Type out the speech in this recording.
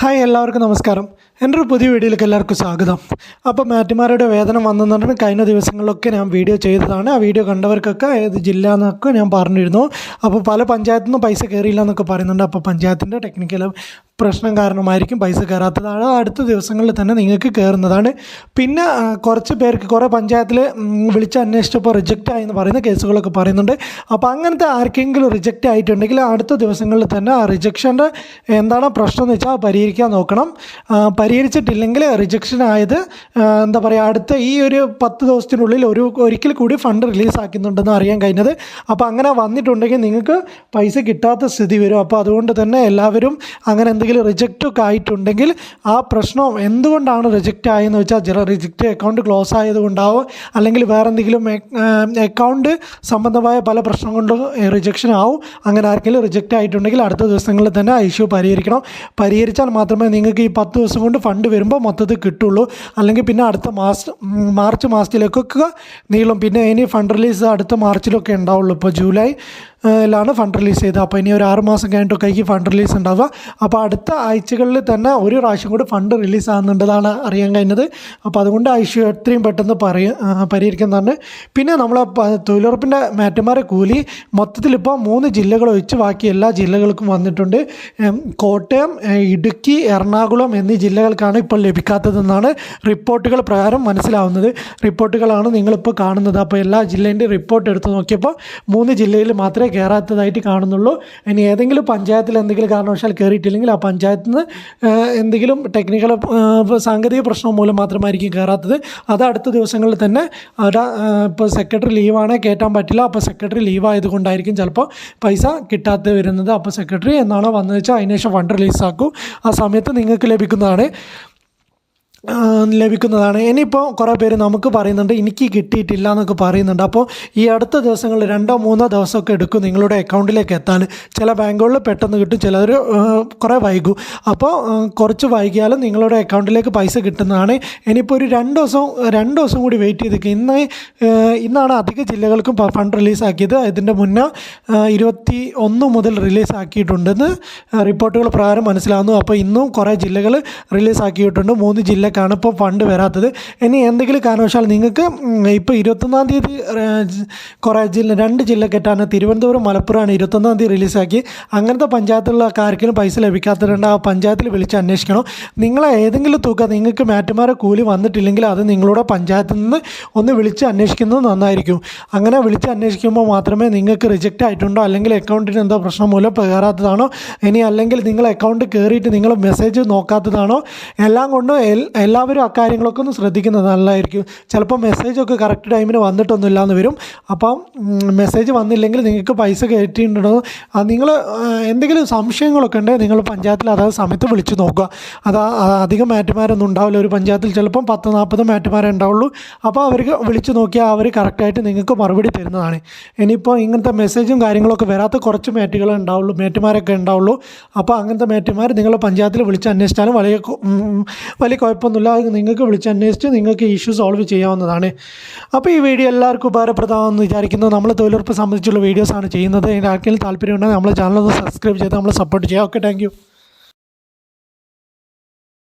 Hi എല്ലാവർക്കും നമസ്കാരം. എന്റെ ഒരു പുതിയ വീഡിയോയിലേക്ക് എല്ലാവർക്കും സ്വാഗതം. അപ്പോൾ മാറ്റുമാരുടെ വേതനം വന്നെന്ന് കഴിഞ്ഞ ദിവസങ്ങളിലൊക്കെ ഞാൻ വീഡിയോ ചെയ്തതാണ്. ആ വീഡിയോ കണ്ടവർക്കൊക്കെ ഏത് ജില്ല എന്നൊക്കെ ഞാൻ പറഞ്ഞിരുന്നു. അപ്പോൾ പല പഞ്ചായത്തു നിന്നും പൈസ കയറിയില്ല എന്നൊക്കെ പറയുന്നുണ്ട്. അപ്പോൾ പഞ്ചായത്തിന്റെ ടെക്നിക്കൽ പ്രശ്നം കാരണമായിരിക്കും പൈസ കയറാത്തതാണ് അടുത്ത ദിവസങ്ങളിൽ തന്നെ നിങ്ങൾക്ക് കയറുന്നതാണ്. പിന്നെ കുറച്ച് പേർക്ക് കുറേ പഞ്ചായത്തിൽ വിളിച്ച് അന്വേഷിച്ചപ്പോൾ റിജക്റ്റ് ആയെന്ന് പറയുന്ന കേസുകളൊക്കെ പറയുന്നുണ്ട്. അപ്പോൾ അങ്ങനത്തെ ആർക്കെങ്കിലും റിജക്റ്റ് ആയിട്ടുണ്ടെങ്കിൽ അടുത്ത ദിവസങ്ങളിൽ തന്നെ ആ റിജക്ഷന്റെ എന്താണ് പ്രശ്നം എന്ന് വെച്ചാൽ പരിഹരിക്കാൻ നോക്കണം. പരിഹരിച്ചിട്ടില്ലെങ്കിൽ റിജക്ഷൻ ആയത് എന്താ പറയുക അടുത്ത ഈ ഒരു പത്ത് ദിവസത്തിനുള്ളിൽ ഒരു ഒരിക്കൽ കൂടി ഫണ്ട് റിലീസ് ആക്കുന്നുണ്ടെന്ന് അറിയാൻ കഴിഞ്ഞത്. അപ്പോൾ അങ്ങനെ വന്നിട്ടുണ്ടെങ്കിൽ നിങ്ങൾക്ക് പൈസ കിട്ടാത്ത സ്ഥിതി വരും. അപ്പോൾ അതുകൊണ്ട് തന്നെ എല്ലാവരും അങ്ങനെ റിജക്റ്റ് ഒക്കെ ആയിട്ടുണ്ടെങ്കിൽ ആ പ്രശ്നം എന്തുകൊണ്ടാണ് റിജക്റ്റ് ആയെന്ന് വെച്ചാൽ റിജക്റ്റ് അക്കൗണ്ട് ക്ലോസ് ആയതുകൊണ്ടാവും. അല്ലെങ്കിൽ വേറെ എന്തെങ്കിലും അക്കൗണ്ട് സംബന്ധമായ പല പ്രശ്നം കൊണ്ടും റിജക്ഷൻ ആവും. അങ്ങനെ ആർക്കെങ്കിലും റിജക്റ്റ് ആയിട്ടുണ്ടെങ്കിൽ അടുത്ത ദിവസങ്ങളിൽ തന്നെ ആ ഇഷ്യൂ പരിഹരിക്കണം. പരിഹരിച്ചാൽ മാത്രമേ നിങ്ങൾക്ക് ഈ പത്ത് ദിവസം കൊണ്ട് ഫണ്ട് വരുമ്പോൾ മൊത്തത്തിൽ കിട്ടുള്ളൂ. അല്ലെങ്കിൽ പിന്നെ അടുത്ത മാസം മാർച്ച് മാസത്തിലേക്കൊക്കെ നീളും. പിന്നെ ഇനി ഫണ്ട് റിലീസ് അടുത്ത മാർച്ചിലൊക്കെ ഉണ്ടാവുള്ളൂ. ഇപ്പോൾ ജൂലൈ ലാണ് ഫണ്ട് റിലീസ് ചെയ്തത്. അപ്പോൾ ഇനി ഒരു ആറ് മാസം കഴിഞ്ഞിട്ടൊക്കെ ഫണ്ട് റിലീസ് ഉണ്ടാവുക. അപ്പോൾ അടുത്ത ആഴ്ചകളിൽ തന്നെ ഒരു പ്രാവശ്യം കൂടി ഫണ്ട് റിലീസ് ആകുന്നുണ്ടെന്നാണ് അറിയാൻ കഴിഞ്ഞത്. അപ്പോൾ അതുകൊണ്ട് ആ ഇഷ്യൂ എത്രയും പെട്ടെന്ന് പറയ പരിഹരിക്കുന്നതാണ്. പിന്നെ നമ്മൾ തൊഴിലുറപ്പിന്റെ മാറ്റന്മാരെ കൂലി മൊത്തത്തിൽ ഇപ്പോൾ മൂന്ന് ജില്ലകൾ ഒഴിച്ച് ബാക്കി എല്ലാ ജില്ലകൾക്കും വന്നിട്ടുണ്ട്. കോട്ടയം ഇടുക്കി എറണാകുളം എന്നീ ജില്ലകൾക്കാണ് ഇപ്പോൾ ലഭിക്കാത്തതെന്നാണ് റിപ്പോർട്ടുകൾ പ്രകാരം മനസ്സിലാവുന്നത്. റിപ്പോർട്ടുകളാണ് നിങ്ങളിപ്പോൾ കാണുന്നത്. അപ്പോൾ എല്ലാ ജില്ലേന്റെയും റിപ്പോർട്ട് എടുത്ത് നോക്കിയപ്പോൾ മൂന്ന് ജില്ലയിൽ മാത്രമേ കയറാത്തതായിട്ട് കാണുന്നുള്ളൂ. ഇനി ഏതെങ്കിലും പഞ്ചായത്തിൽ എന്തെങ്കിലും കാരണവശാൽ കയറിയിട്ടില്ലെങ്കിൽ ആ പഞ്ചായത്തിൽ നിന്ന് എന്തെങ്കിലും ടെക്നിക്കൽ സാങ്കേതിക പ്രശ്നം മൂലം മാത്രമായിരിക്കും കയറാത്തത് അത് അടുത്ത ദിവസങ്ങളിൽ തന്നെ അവിടെ ഇപ്പോൾ സെക്രട്ടറി ലീവാണ് കയറ്റാൻ പറ്റില്ല. അപ്പോൾ സെക്രട്ടറി ലീവായതുകൊണ്ടായിരിക്കും ചിലപ്പോൾ പൈസ കിട്ടാതെ വരുന്നത്. അപ്പോൾ സെക്രട്ടറി എന്നാണോ വന്നത് വെച്ചാൽ അതിനുശേഷം ഫണ്ട് റിലീസാക്കും ആ സമയത്ത് നിങ്ങൾക്ക് ലഭിക്കുന്നതാണ്. ലഭിക്കുന്നതാണ്. ഇനിയിപ്പോൾ കുറേ പേര് നമുക്ക് പറയുന്നുണ്ട് എനിക്ക് കിട്ടിയിട്ടില്ല എന്നൊക്കെ പറയുന്നുണ്ട്. അപ്പോൾ ഈ അടുത്ത ദിവസങ്ങളിൽ രണ്ടോ മൂന്നോ ദിവസമൊക്കെ എടുക്കും നിങ്ങളുടെ അക്കൗണ്ടിലേക്ക് എത്താൻ. ചില ബാങ്കുകളിൽ പെട്ടെന്ന് കിട്ടും ചിലർ കുറേ വൈകും. അപ്പോൾ കുറച്ച് വൈകിയാലും നിങ്ങളുടെ അക്കൗണ്ടിലേക്ക് പൈസ കിട്ടുന്നതാണ്. ഇനിയിപ്പോൾ ഒരു രണ്ട് ദിവസം രണ്ട് ദിവസം കൂടി വെയിറ്റ് ചെയ്ത് ഇന്ന് ഇന്നാണ് അധിക ജില്ലകൾക്കും ഫണ്ട് റിലീസാക്കിയത്. ഇതിന്റെ മുന്നേ ഇരുപത്തി ഒന്ന് മുതൽ റിലീസാക്കിയിട്ടുണ്ടെന്ന് റിപ്പോർട്ടുകൾ പ്രകാരം മനസ്സിലാവുന്നു. അപ്പോൾ ഇന്നും കുറേ ജില്ലകൾ റിലീസാക്കിയിട്ടുണ്ട്. മൂന്ന് ജില്ലക്കാണ് ഇപ്പോൾ ഫണ്ട് വരാത്തത്. ഇനി എന്തെങ്കിലും കാരണവശാൽ നിങ്ങൾക്ക് ഇപ്പോൾ ഇരുപത്തൊന്നാം തീയതി കുറേ ജില്ല രണ്ട് ജില്ല ജില്ലക്കെട്ടാണ് തിരുവനന്തപുരം മലപ്പുറമാണ് ഇരുപത്തൊന്നാം തീയതി റിലീസാക്കി. അങ്ങനത്തെ പഞ്ചായത്തിലുള്ള ആർക്കും പൈസ ലഭിക്കാത്തതുണ്ട് ആ പഞ്ചായത്തിൽ വിളിച്ച് അന്വേഷിക്കണം. നിങ്ങളെ ഏതെങ്കിലും തുക നിങ്ങൾക്ക് മാറ്റുമാരെ കൂലി വന്നിട്ടില്ലെങ്കിൽ അത് നിങ്ങളുടെ പഞ്ചായത്തിൽ നിന്ന് ഒന്ന് വിളിച്ച് അന്വേഷിക്കുന്നത് നന്നായിരിക്കും. അങ്ങനെ വിളിച്ച് അന്വേഷിക്കുമ്പോൾ മാത്രമേ നിങ്ങൾക്ക് റിജക്റ്റ് ആയിട്ടുണ്ടോ? അല്ലെങ്കിൽ അക്കൗണ്ടിന് എന്തോ പ്രശ്നം മൂലം കയറാത്തതാണോ ഇനി അല്ലെങ്കിൽ നിങ്ങൾ അക്കൗണ്ട് കയറിയിട്ട് നിങ്ങൾ മെസ്സേജ് നോക്കാത്തതാണോ? എല്ലാം കൊണ്ടും എല്ലാവരും അക്കാര്യങ്ങളൊക്കെ ഒന്ന് ശ്രദ്ധിക്കുന്നത് നല്ലതായിരിക്കും. ചിലപ്പോൾ മെസ്സേജൊക്കെ കറക്റ്റ് ടൈമിന് വന്നിട്ടൊന്നുമില്ല എന്ന് വരും. അപ്പം മെസ്സേജ് വന്നില്ലെങ്കിൽ നിങ്ങൾക്ക് പൈസ കയറ്റിയിട്ടുണ്ടോ നിങ്ങൾ എന്തെങ്കിലും സംശയങ്ങളൊക്കെ ഉണ്ടെങ്കിൽ നിങ്ങൾ പഞ്ചായത്തിൽ അതായത് സമയത്ത് വിളിച്ച് നോക്കുക. അത് അധികം മാറ്റുമാരൊന്നും ഉണ്ടാവില്ല. ഒരു പഞ്ചായത്തിൽ ചിലപ്പം പത്ത് നാൽപ്പത് മാറ്റുമാരേ ഉണ്ടാവുള്ളൂ. അപ്പോൾ അവർക്ക് വിളിച്ച് നോക്കിയാൽ അവർ കറക്റ്റായിട്ട് നിങ്ങൾക്ക് മറുപടി തരുന്നതാണ്. ഇനിയിപ്പോൾ ഇങ്ങനത്തെ മെസ്സേജും കാര്യങ്ങളൊക്കെ വരാത്ത കുറച്ച് മാറ്റുകളെ ഉണ്ടാവുള്ളൂ മാറ്റുമാരൊക്കെ ഉണ്ടാവുള്ളൂ. അപ്പോൾ അങ്ങനത്തെ മാറ്റുമാർ നിങ്ങൾ പഞ്ചായത്തിൽ വിളിച്ച് അന്വേഷിച്ചാലും വലിയ വലിയ കുഴപ്പം കുഴപ്പമൊന്നുമില്ല. അത് നിങ്ങൾക്ക് വിളിച്ച് അന്വേഷിച്ച് നിങ്ങൾക്ക് ഇഷ്യൂ സോൾവ് ചെയ്യാവുന്നതാണ്. അപ്പോൾ ഈ വീഡിയോ എല്ലാവർക്കും ഉപകാരപ്രദമാണെന്ന് വിചാരിക്കുന്നു. നമ്മൾ തൊഴിലുറപ്പ് സംബന്ധിച്ചുള്ള വീഡിയോസാണ് ചെയ്യുന്നത്. ആർക്കെങ്കിലും താല്പര്യമുണ്ടെങ്കിൽ നമ്മളെ ചാനൽ ഒന്ന് സബ്സ്ക്രൈബ് ചെയ്ത് നമ്മളെ സപ്പോർട്ട് ചെയ്യുക ഓക്കെ താങ്ക്